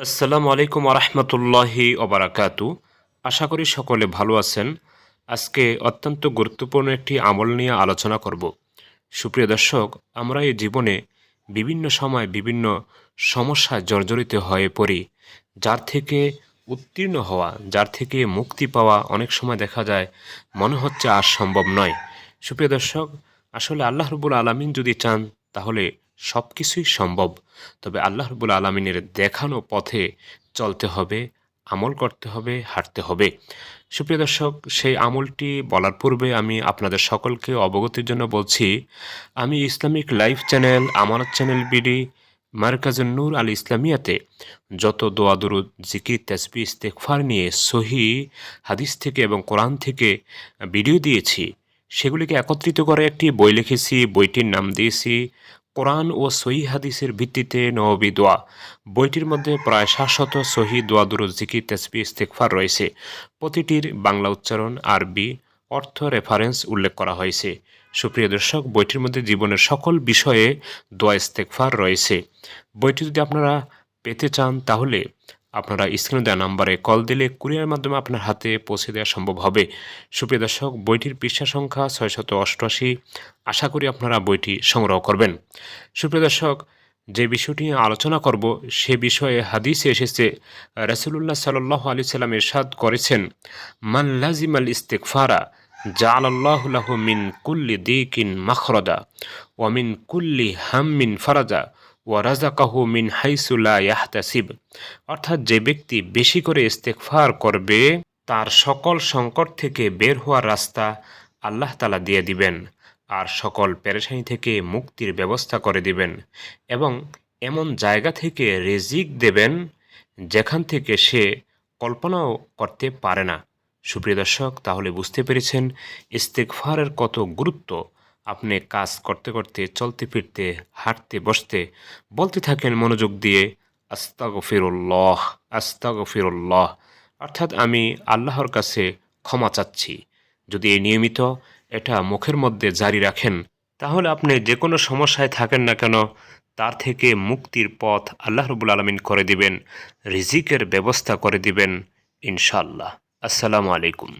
আসসালামু আলাইকুম আরহামতুল্লাহি ওবরাকাতু আশা করি সকলে ভালো আছেন। আজকে অত্যন্ত গুরুত্বপূর্ণ একটি আমল নিয়ে আলোচনা করব। সুপ্রিয় দর্শক, আমরা এই জীবনে বিভিন্ন সময় বিভিন্ন সমস্যায় জর্জরিত হয়ে পড়ি, যার থেকে উত্তীর্ণ হওয়া, যার থেকে মুক্তি পাওয়া অনেক সময় দেখা যায়, মনে হচ্ছে আর সম্ভব নয়। সুপ্রিয় দর্শক, আসলে আল্লাহ রবুল আলমিন যদি চান, তাহলে সব কিছুই সম্ভব। তবে আল্লাহ রবুল আলমিনের দেখানো পথে চলতে হবে, আমল করতে হবে, হাঁটতে হবে। সুপ্রিয় দর্শক, সেই আমলটি বলার পূর্বে আমি আপনাদের সকলকে অবগতির জন্য বলছি, আমি Islamic live channel, Amanat channel BD, মার্কাজুন নূর আল ইসলামিয়াতে যত দোয়া, দরুদ, জিকির তেসবি ইস্তেকফার নিয়ে সহি হাদিস থেকে এবং কোরআন থেকে ভিডিও দিয়েছি, সেগুলিকে একত্রিত করে একটি বই লিখেছি, বইটির নাম দিয়েছি কোরআন ও সহি হাদিসের ভিত্তিতে নবী দোয়া। বইটির মধ্যে প্রায় সাতশত সহি দোয়া দুরু জিকি তেসবি ইস্তেকফার রয়েছে। প্রতিটির বাংলা উচ্চারণ আরবি, অর্থ রেফারেন্স উল্লেখ করা হয়েছে। সুপ্রিয় দর্শক, বইটির মধ্যে জীবনের সকল বিষয়ে দোয়া ইস্তেকফার রয়েছে। বইটি যদি আপনারা পেতে চান তাহলে আপনারা স্ক্রিনে দেওয়া নাম্বারে কল দিলে কুরিয়ার মাধ্যমে আপনার হাতে পৌঁছে দেওয়া সম্ভব হবে। সুপ্রিয় দর্শক, বইটির পৃষ্ঠা সংখ্যা ছয়শত অষ্টআশি। আশা করি আপনারা বইটি সংগ্রহ করবেন। সুপ্রিয় দর্শক, যে বিষয়টি আলোচনা করব, সে বিষয়ে হাদিসে এসেছে রসুল্লাহ সাল্লাহ আলি সাল্লাম এরশাদ করেছেন, মান লাজিম আল ইস্তেকফারা জাআলাল্লাহু মিন কুল্লি দিক দিকিন মাখরদা ওয়ামিন কুল্লি হাম্মিন ফারাজা ওয়ারাজাকাহু মিন হাইসুলা ইয়াহতাসিব। অর্থাৎ যে ব্যক্তি বেশি করে ইস্তেকফার করবে, তার সকল সংকট থেকে বের হওয়ার রাস্তা আল্লাহ তালা দিয়ে দিবেন, আর সকল পেরেশানি থেকে মুক্তির ব্যবস্থা করে দিবেন, এবং এমন জায়গা থেকে রেজিক দেবেন যেখান থেকে সে কল্পনাও করতে পারে না। সুপ্রিয় দর্শক, তাহলে বুঝতে পেরেছেন ইস্তেকফারের কত গুরুত্ব আপনি কাজ করতে করতে, চলতে ফিরতে, হাঁটতে, বসতে বলতে থাকেন মনোযোগ দিয়ে আস্তাগ ফিরুল্লাহ আস্তাগ ফিরুল্লাহ অর্থাৎ আমি আল্লাহর কাছে ক্ষমা চাচ্ছি। যদি এই নিয়মিত এটা মুখের মধ্যে জারি রাখেন, তাহলে আপনি যে কোনো সমস্যায় থাকেন না কেন, তার থেকে মুক্তির পথ আল্লাহ রবুল আলমিন করে দিবেন, রিজিকের ব্যবস্থা করে দিবেন ইনশাল্লাহ আসসালামু আলাইকুম।